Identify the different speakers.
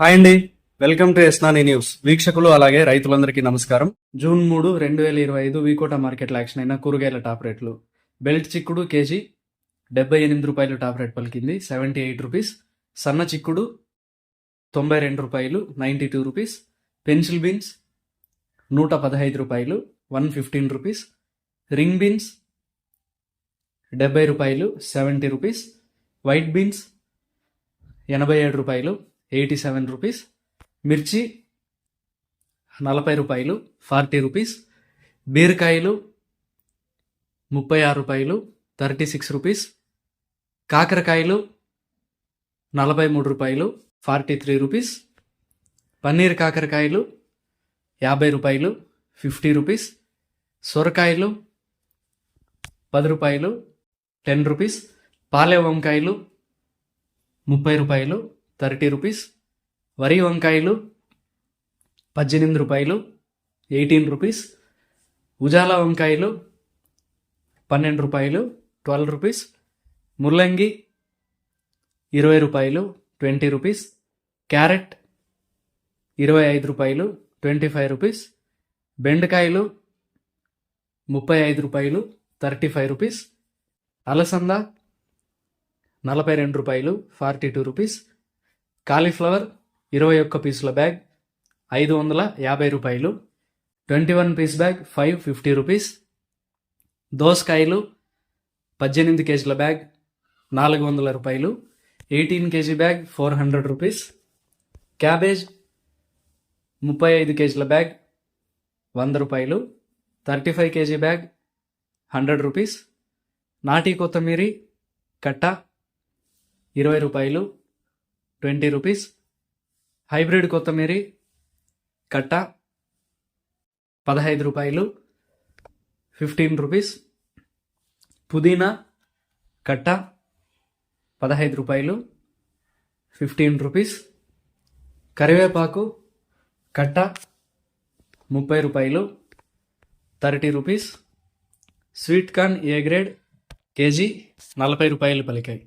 Speaker 1: Hi అండి. Welcome to ఎస్నాని news. వీక్షకులు అలాగే రైతులందరికీ నమస్కారం. జూన్ మూడు రెండు వేల ఇరవై ఐదు వీకోట మార్కెట్లో యాక్షన్ అయిన కూరగాయల టాప్ రేట్లు. బెల్ట్ చిక్కుడు కేజీ డెబ్బై ఎనిమిది రూపాయలు టాప్ రేట్ పలికింది సెవెంటీ ఎయిట్ రూపీస్. సన్న చిక్కుడు తొంభై రెండు రూపాయలు ninety two rupees. Pencil beans నూట పదహైదు రూపాయలు one fifteen rupees. Ring beans డెబ్బై రూపాయలు సెవెంటీ రూపీస్. వైట్ బీన్స్ ఎనభై ఏడు రూపాయలు ఎయిటీ సెవెన్ రూపీస్. మిర్చి నలభై రూపాయలు ఫార్టీ రూపీస్. బీరకాయలు ముప్పై ఆరు రూపాయలు థర్టీ సిక్స్ రూపీస్. కాకరకాయలు నలభై మూడు రూపాయలు ఫార్టీ త్రీ రూపీస్. పన్నీర్ కాకరకాయలు యాభై రూపాయలు ఫిఫ్టీ రూపీస్. సొరకాయలు పది రూపాయలు టెన్ రూపీస్. పాలే వంకాయలు ముప్పై రూపాయలు థర్టీ రూపీస్. వరి వంకాయలు పద్దెనిమిది రూపాయలు ఎయిటీన్ రూపీస్. ఉజాల వంకాయలు పన్నెండు రూపాయలు ట్వెల్వ్ రూపీస్. ముల్లంగి ఇరవై రూపాయలు ట్వంటీ రూపీస్. క్యారెట్ ఇరవై ఐదు రూపాయలు ట్వంటీ ఫైవ్ రూపీస్. బెండకాయలు ముప్పై ఐదు రూపాయలు థర్టీ ఫైవ్ రూపీస్. అలసంద నలభై రెండు రూపాయలు ఫార్టీ టూ రూపీస్. కాలీఫ్లవర్ ఇరవై ఒక్క పీసుల బ్యాగ్ ఐదు వందల యాభై రూపాయలు. Twenty one piece bag five fifty rupees. దోసకాయలు పద్దెనిమిది కేజీల బ్యాగ్ నాలుగు వందల రూపాయలు. Eighteen KG bag four hundred rupees. Cabbage ముప్పై ఐదు కేజీల బ్యాగ్ వంద రూపాయలు. Thirty five KG bag hundred rupees. నాటి కొత్తమీరి కట్ట ఇరవై రూపాయలు. Twenty rupees. హైబ్రిడ్ కొత్తిమీరి కట్ట పదహైదు రూపాయలు. Fifteen rupees. పుదీనా కట్ట పదహైదు రూపాయలు. Fifteen rupees. కరివేపాకు కట్ట ముప్పై రూపాయలు. Thirty rupees. Sweet corn A grade KG నలభై రూపాయలు పలికాయి.